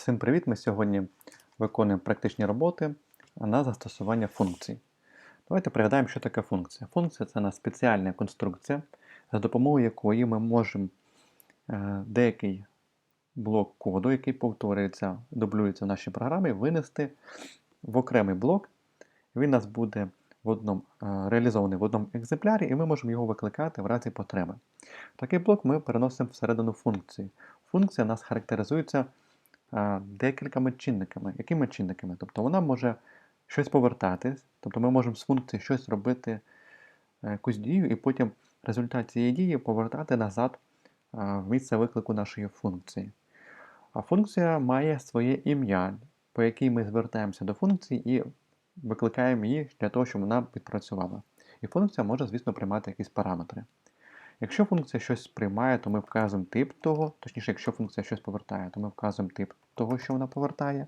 Всім привіт! Ми сьогодні виконуємо практичні роботи на застосування функцій. Давайте пригадаємо, що таке функція. Функція це на спеціальна конструкція, за допомогою якої ми можемо е, деякий блок коду, який повторюється, дублюється в нашій програмі, винести в окремий блок. Він у нас буде в одному, е, реалізований в одному екземплярі, і ми можемо його викликати в разі потреби. Такий блок ми переносимо всередину функції. Функція нас характеризується декількома чинниками. Якими чинниками? Тобто вона може щось повертатись, тобто ми можемо з функції щось робити, е, якусь дію, і потім в результаті цієї дії повертати назад в місце виклику нашої функції. А функція має своє ім'я, по якій ми звертаємося до функції і викликаємо її для того, щоб вона відпрацювала. І функція може, звісно, приймати якісь параметри. Якщо функція щось приймає, то ми вказуємо тип того, точніше, якщо функція щось повертає, то ми вказуємо тип того, що вона повертає.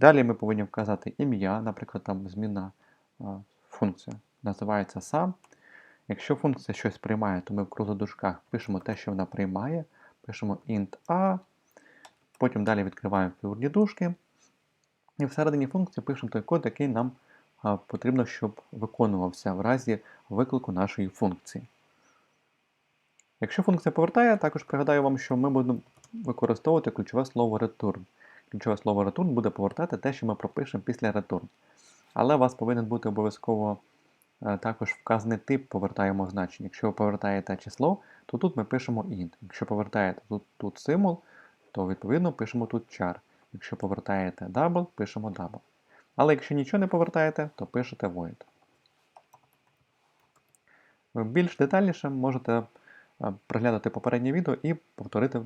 Далі ми повинні вказати ім'я, наприклад, там зміна функція називається сам. Якщо функція щось приймає, то ми в круглодушках пишемо те, що вона приймає, пишемо int a, потім далі відкриваємо фігурні дужки. І всередині функції пишемо той код, який нам потрібно, щоб виконувався в разі виклику нашої функції. Якщо функція повертає, також пригадаю вам, що ми будемо використовувати ключове слово return. Ключове слово return буде повертати те, що ми пропишемо після return. Але у вас повинен бути обов'язково е, також вказаний тип повертаємо значення. Якщо ви повертаєте число, то тут ми пишемо int. Якщо повертаєте тут, тут символ, то відповідно пишемо тут char. Якщо повертаєте double, пишемо double. Але якщо нічого не повертаєте, то пишете void. Більш детальніше можете проглянути попереднє відео і повторити е,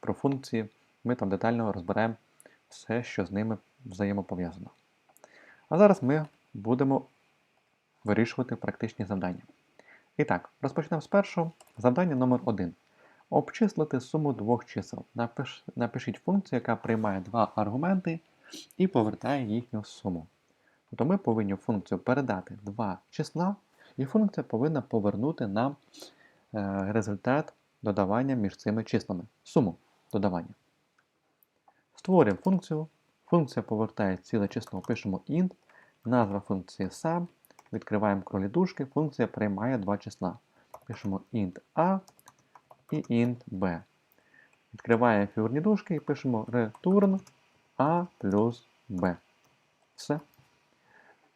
про функції. Ми там детально розберемо все, що з ними взаємопов'язано. А зараз ми будемо вирішувати практичні завдання. І так, розпочнемо з першого. Завдання номер 1 Обчислити суму двох чисел. Напиш, напишіть функцію, яка приймає два аргументи і повертає їхню суму. Тобто ми повинні функцію передати два числа, і функція повинна повернути нам е, результат додавання між цими числами. Суму додавання. Створюємо функцію. Функція повертає ціле число, пишемо int, назва функції sum, відкриваємо кролі дужки, функція приймає два числа. Пишемо int a і int b. Відкриваємо фігурні дужки і пишемо return a плюс b. Все.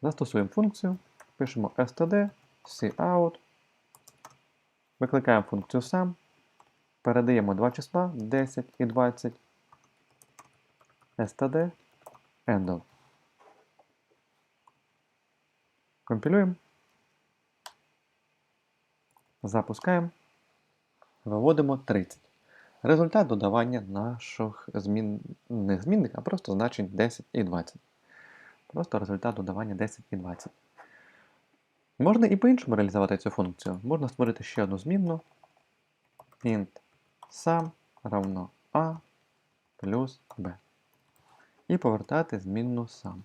Застосуємо функцію, пишемо std, cout, викликаємо функцію sum, передаємо два числа 10 і 20, std, endl. Компілюємо. Запускаємо. Виводимо 30. Результат додавання наших змін, не змінних, а просто значень 10 і 20. Просто результат додавання 10 і 20. Можна і по-іншому реалізувати цю функцію. Можна створити ще одну змінну. int sum равно a плюс b. І повертати змінну sum.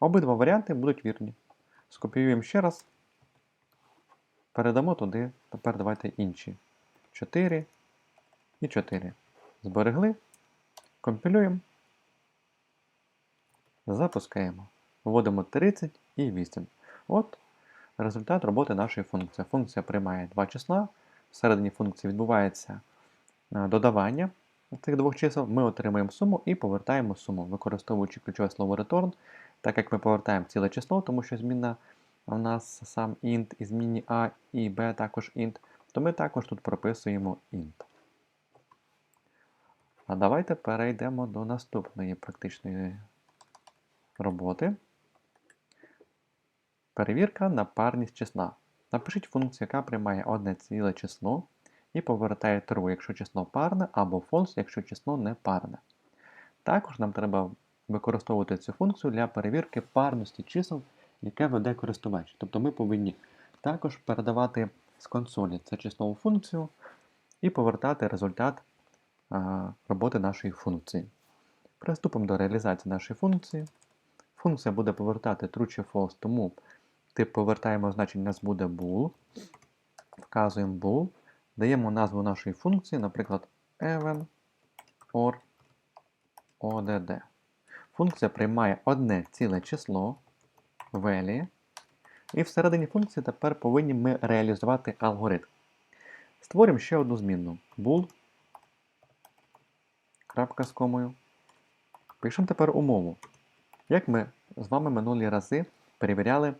Обидва варіанти будуть вірні. Скопіюємо ще раз. Передамо туди, тепер давайте інші. 4 і 4. Зберегли, компілюємо, запускаємо. Вводимо 30 і 8. От результат роботи нашої функції. Функція приймає два числа. Всередині функції відбувається е, додавання цих двох чисел. Ми отримуємо суму і повертаємо суму, використовуючи ключове слово return, так як ми повертаємо ціле число, тому що змінна у нас сам int і змінні a і b також int, то ми також тут прописуємо int. А давайте перейдемо до наступної практичної роботи. Перевірка на парність числа. Напишіть функцію, яка приймає одне ціле число і повертає true, якщо число парне, або false, якщо число не парне. Також нам треба використовувати цю функцію для перевірки парності чисел яке веде користувач. Тобто ми повинні також передавати з консолі це числову функцію і повертати результат роботи нашої функції. Приступимо до реалізації нашої функції. Функція буде повертати true чи false, тому тип повертаємо значення нас буде bool. Вказуємо bool, даємо назву нашої функції, наприклад, even or odd. Функція приймає одне ціле число value, і всередині функції тепер повинні ми реалізувати алгоритм. Створимо ще одну змінну bool. Крапка з комою. Пишемо тепер умову. Як ми з вами минулі рази перевіряли,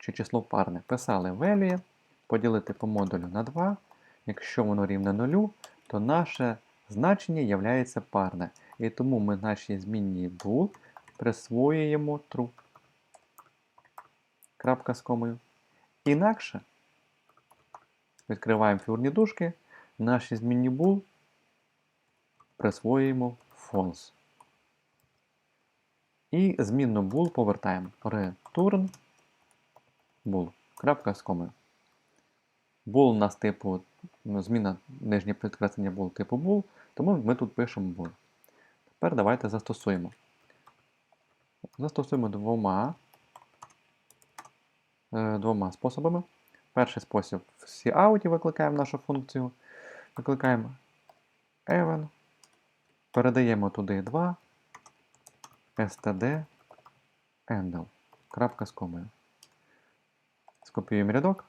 чи число парне. Писали value, поділити по модулю на 2. Якщо воно рівне 0, то наше значення є парне. І тому ми нашій змінній bool присвоюємо true. Крапка з комою. Інакше відкриваємо фігурні дужки, наші змінні bool присвоюємо false. І змінну bool повертаємо return bool. Крапка з комою. Bool у нас типу ну, зміна нижнє підкреслення bool типу bool, тому ми тут пишемо bool. Тепер давайте застосуємо. Застосуємо двома е, двома способами. Перший спосіб в cout викликаємо нашу функцію. Викликаємо even, передаємо туди 2, std, handle. Крапка з комою. Скопіюємо рядок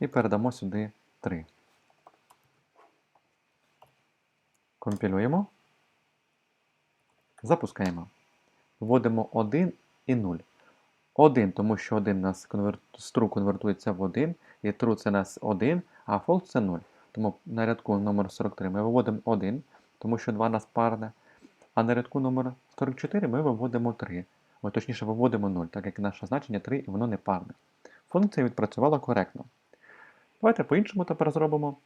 і передамо сюди 3. Компілюємо. Запускаємо. Вводимо 1 і 0. 1, тому що 1 у нас конверт... true конвертується в 1, і true це нас 1, а false це 0. Тому на рядку номер 43 ми виводимо 1, тому що 2 у нас парне. А на рядку номер 44 ми виводимо 3. О, точніше, виводимо 0, так як наше значення 3 і воно не парне. Функція відпрацювала коректно. Давайте по-іншому тепер зробимо.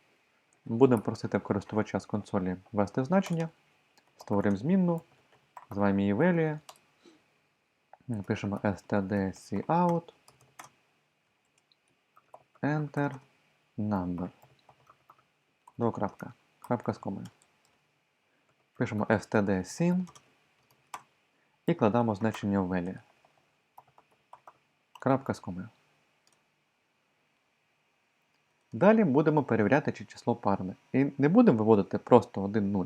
Будемо просити користувача з консолі ввести значення. Створимо змінну. Називаємо її value. Пишемо stdcout. Enter number. До крапка. Крапка з комою. Пишемо stdsin і кладемо значення в value. Крапка з комою. Далі будемо перевіряти, чи число парне. І не будемо виводити просто 1 0,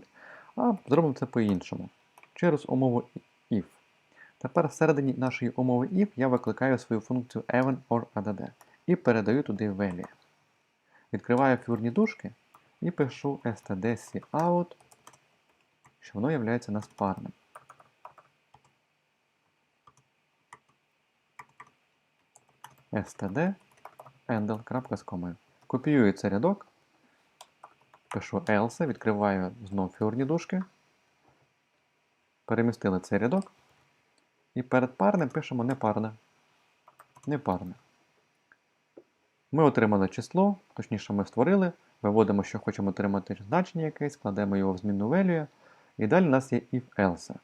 а зробимо це по-іншому. Через умову if. Тепер всередині нашої умови if я викликаю свою функцію even or add і передаю туди value. Відкриваю фігурні дужки і пишу stdcout, що воно є нас парним. std комою. Копіюю цей рядок, пишу else, відкриваю знову фігурні дужки, перемістили цей рядок. І перед парним пишемо непарне. Непарне. Ми отримали число, точніше, ми створили, виводимо, що хочемо отримати значення якесь, складемо його в змінну value, і далі у нас є if-else.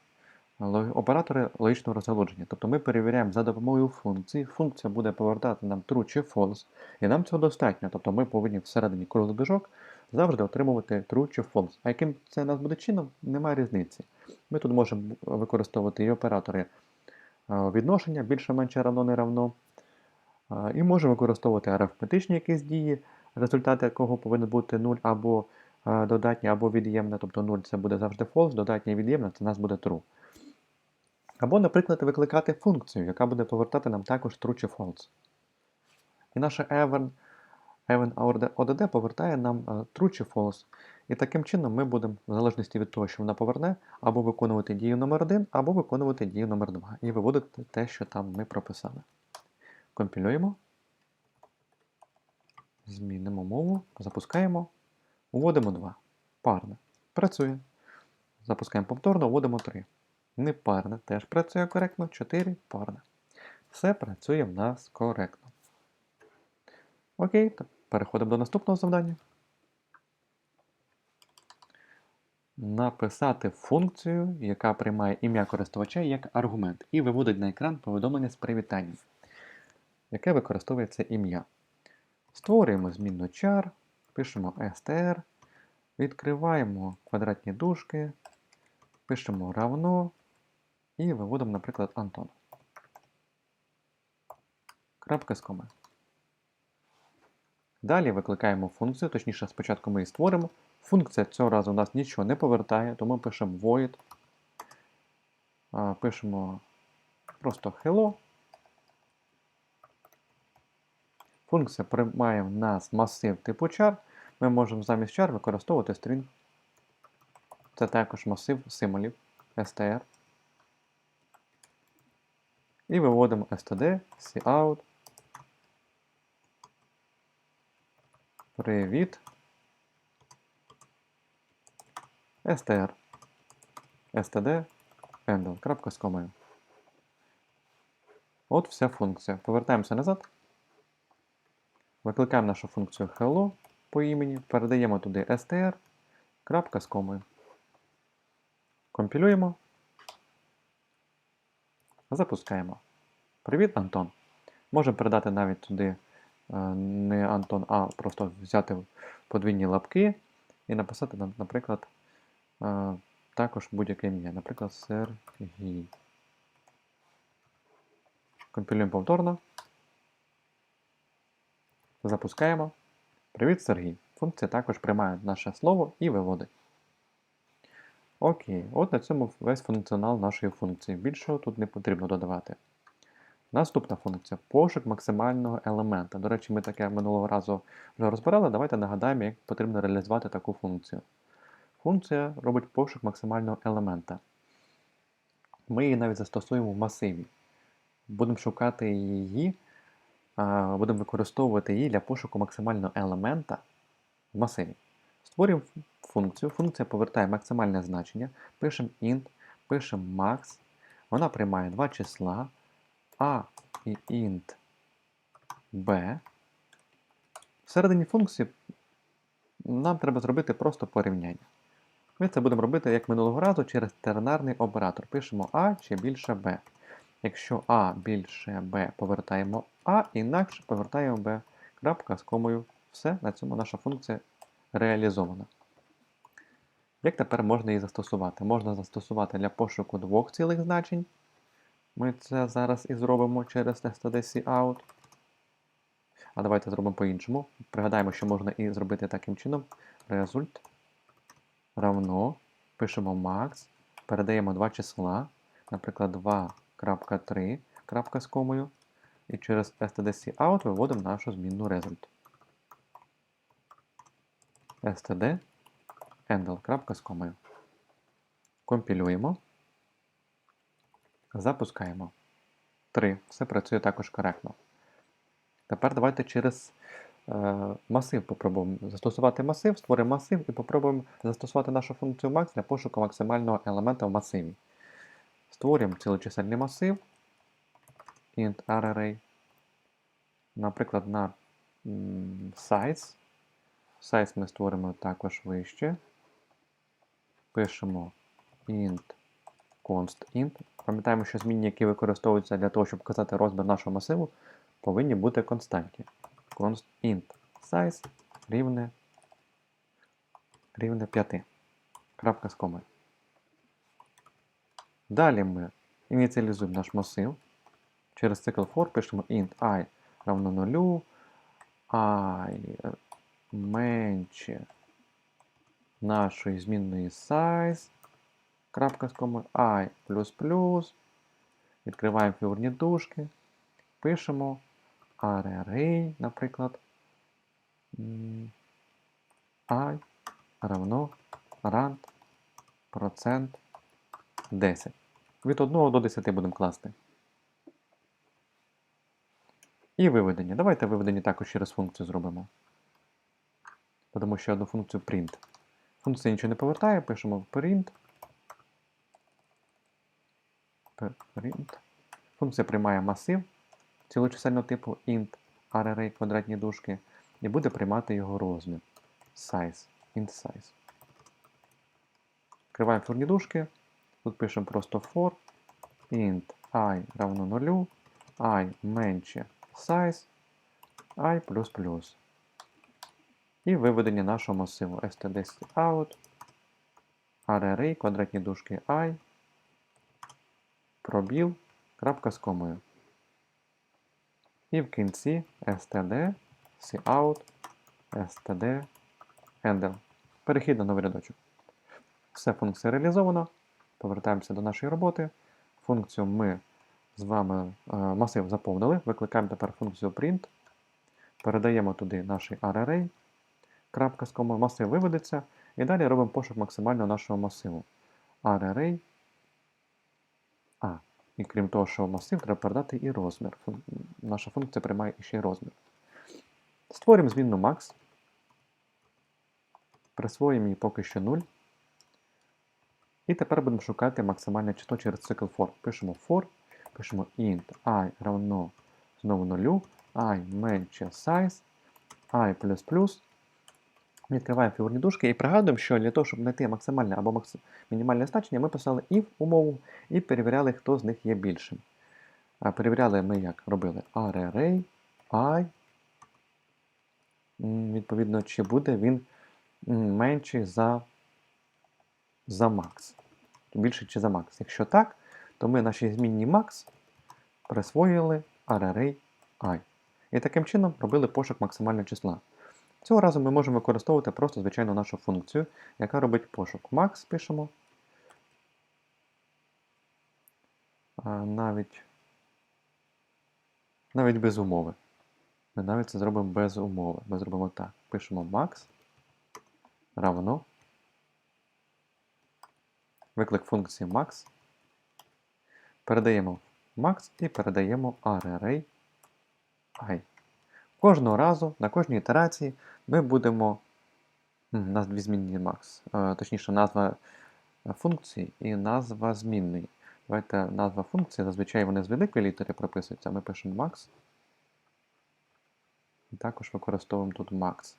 Оператори логічного розгалудження. Тобто ми перевіряємо за допомогою функції. Функція буде повертати нам true чи false, і нам цього достатньо. Тобто ми повинні всередині круглих завжди отримувати true чи false. А яким це нас буде чином, немає різниці. Ми тут можемо використовувати і оператори відношення більше-менше равно не равно. І можемо використовувати арифметичні якісь дії, результат якого повинен бути 0 або додатнє, або від'ємне, тобто 0 це буде завжди false, додатнє і від'ємне це у нас буде true. Або, наприклад, викликати функцію, яка буде повертати нам також true чи false. І наше even, even ODD повертає нам true чи false. І таким чином ми будемо, в залежності від того, що вона поверне, або виконувати дію номер 1 або виконувати дію номер 2 І виводити те, що там ми прописали. Компілюємо. Змінимо мову, запускаємо. Вводимо 2. Парне. Працює. Запускаємо повторно, вводимо 3. Непарне теж працює коректно. 4 парне. Все працює в нас коректно. Окей, переходимо до наступного завдання. Написати функцію, яка приймає ім'я користувача як аргумент, і виводить на екран повідомлення з привітанням, яке використовує це ім'я. Створюємо змінну char, пишемо str, відкриваємо квадратні дужки, пишемо равно і виводимо, наприклад, Антон. Крапка з Далі викликаємо функцію, точніше, спочатку ми її створимо. Функція цього разу у нас нічого не повертає, тому пишемо void. Пишемо просто hello. Функція приймає в нас масив типу char. Ми можемо замість char використовувати string. Це також масив символів str. І виводимо std, cout. Привіт. str. std handle. От вся функція. Повертаємося назад. Викликаємо нашу функцію hello по імені, передаємо туди str, крапка. Компілюємо. Запускаємо. Привіт, Антон. Можемо передати навіть туди е, не Антон, а просто взяти подвійні лапки і написати, наприклад, е, також будь-яке ім'я. Наприклад, Сергій. Компілюємо повторно. Запускаємо. Привіт, Сергій. Функція також приймає наше слово і виводить. Окей, от на цьому весь функціонал нашої функції. Більшого тут не потрібно додавати. Наступна функція пошук максимального елемента. До речі, ми таке минулого разу вже розбирали. Давайте нагадаємо, як потрібно реалізувати таку функцію. Функція робить пошук максимального елемента. Ми її навіть застосуємо в масиві. Будемо шукати її, будемо використовувати її для пошуку максимального елемента в масиві. Створюємо функцію. Функція повертає максимальне значення. Пишемо int, пишемо max. Вона приймає два числа a і int b. Всередині функції нам треба зробити просто порівняння. Ми це будемо робити як минулого разу через тернарний оператор. Пишемо a чи більше b. Якщо a більше b, повертаємо a, інакше повертаємо b. Крапка з комою. Все, на цьому наша функція реалізована. Як тепер можна її застосувати? Можна застосувати для пошуку двох цілих значень. Ми це зараз і зробимо через stdcout. А давайте зробимо по-іншому. Пригадаємо, що можна і зробити таким чином. Result равно. Пишемо max, передаємо два числа, наприклад, 2.3 крапка з комою. І через stdcout виводимо нашу змінну result. Std handle. Компілюємо. Запускаємо. 3. Все працює також коректно. Тепер давайте через е, масив попробуємо застосувати масив, створимо масив і попробуємо застосувати нашу функцію max для пошуку максимального елемента в масиві. Створюємо цілочисельний масив int array, наприклад, на size. Size ми створимо також вище. Пишемо int const int. Пам'ятаємо, що змінні, які використовуються для того, щоб вказати розмір нашого масиву, повинні бути константні. Const int size рівне, рівне 5. Крапка з комою. Далі ми ініціалізуємо наш масив. Через цикл for пишемо int i равно 0, i менше нашої змінної size, крапка з комою, i відкриваємо фігурні дужки, пишемо array, наприклад, i равно rand процент 10. Від 1 до 10 будемо класти. І виведення. Давайте виведення також через функцію зробимо. Додамо ще одну функцію print. Функція нічого не повертає, пишемо print. Print. Функція приймає масив цілочисельного типу int array квадратні дужки і буде приймати його розмір. Size. int size. Відкриваємо фурні дужки. Тут пишемо просто for int i равно 0, i менше size, i плюс плюс. І виведення нашого масиву std.out, array, квадратні дужки i, пробіл, крапка з комою. І в кінці std, cout, std, handle. Перехід на новий рядочок. Все, функція реалізована. Повертаємося до нашої роботи. Функцію ми з вами е, масив заповнили. Викликаємо тепер функцію print. Передаємо туди наш array. Крапка з комою, масив виведеться. І далі робимо пошук максимального нашого масиву. array. А, і крім того, що масив, треба передати і розмір. Наша функція приймає ще й розмір. Створюємо змінну max. Присвоїмо їй поки що 0. І тепер будемо шукати максимальне число через цикл for. Пишемо for, пишемо int i равно знову 0, i менше size, i плюс плюс. Відкриваємо фігурні дужки і пригадуємо, що для того, щоб знайти максимальне або мінімальне значення, ми писали if умову і перевіряли, хто з них є більшим. Перевіряли ми як робили array, i. Відповідно, чи буде він менший за, за max. Більше чи за max. Якщо так, то ми нашій змінні max присвоїли array i. І таким чином робили пошук максимального числа. Цього разу ми можемо використовувати просто звичайну нашу функцію, яка робить пошук. Max пишемо. Навіть, навіть без умови. Ми навіть це зробимо без умови. Ми зробимо так. Пишемо max равно. Виклик функції max. Передаємо max і передаємо array i. Кожного разу, на кожній ітерації ми будемо. У нас змінні max. Е, Точніше, назва функції і назва змінної. Давайте назва функції, зазвичай вони з великої літери прописуються. Ми пишемо max. І також використовуємо тут max.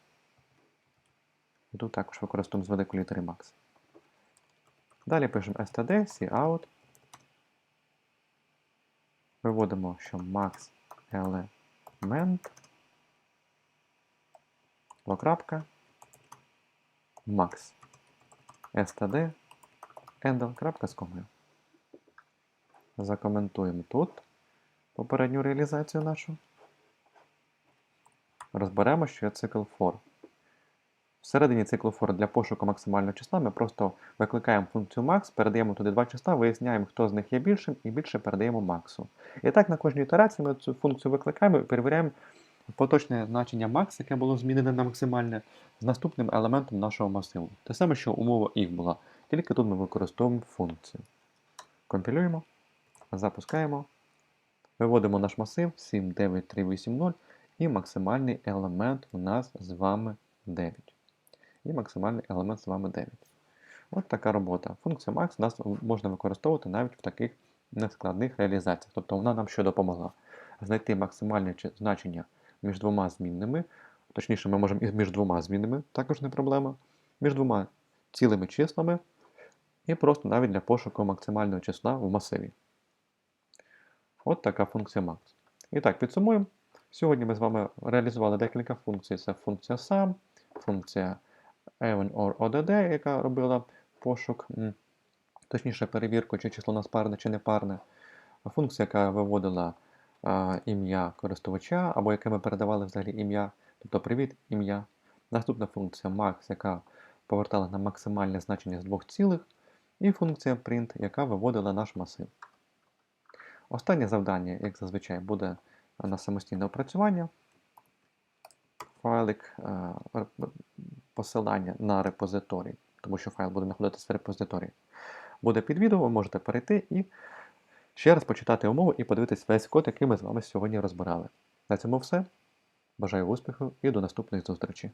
І тут також використовуємо з великої літери max. Далі пишемо std, cout. Виводимо, що max element. Двокрапка. Max. std. Endel. З комою. Закоментуємо тут попередню реалізацію нашу. Розберемо, що є цикл for. Всередині циклу for для пошуку максимального числа ми просто викликаємо функцію max, передаємо туди два числа, виясняємо, хто з них є більшим, і більше передаємо максу. І так на кожній ітерації ми цю функцію викликаємо і перевіряємо поточне значення max, яке було змінене на максимальне, з наступним елементом нашого масиву. Те саме, що умова if була, тільки тут ми використовуємо функцію. Компілюємо, запускаємо, виводимо наш масив 79380 і максимальний елемент у нас з вами 9. І максимальний елемент з вами 9. От така робота. Функція max нас можна використовувати навіть в таких нескладних реалізаціях. Тобто вона нам що допомогла? Знайти максимальне значення між двома змінними. Точніше, ми можемо і між двома змінними, також не проблема. Між двома цілими числами. І просто навіть для пошуку максимального числа в масиві. От така функція max. І так, підсумуємо. Сьогодні ми з вами реалізували декілька функцій. Це функція sum, функція even or odd, яка робила пошук, точніше перевірку, чи число у нас парне чи не парне. Функція, яка виводила ім'я користувача, або яке ми передавали взагалі ім'я, тобто привіт ім'я. Наступна функція max, яка повертала нам максимальне значення з двох цілих. І функція print, яка виводила наш масив. Останнє завдання, як зазвичай, буде на самостійне опрацювання. Файлик посилання на репозиторій, тому що файл буде знаходитися в репозиторії. Буде під відео, ви можете перейти і ще раз почитати умову і подивитись весь код, який ми з вами сьогодні розбирали. На цьому все. Бажаю успіху і до наступних зустрічей.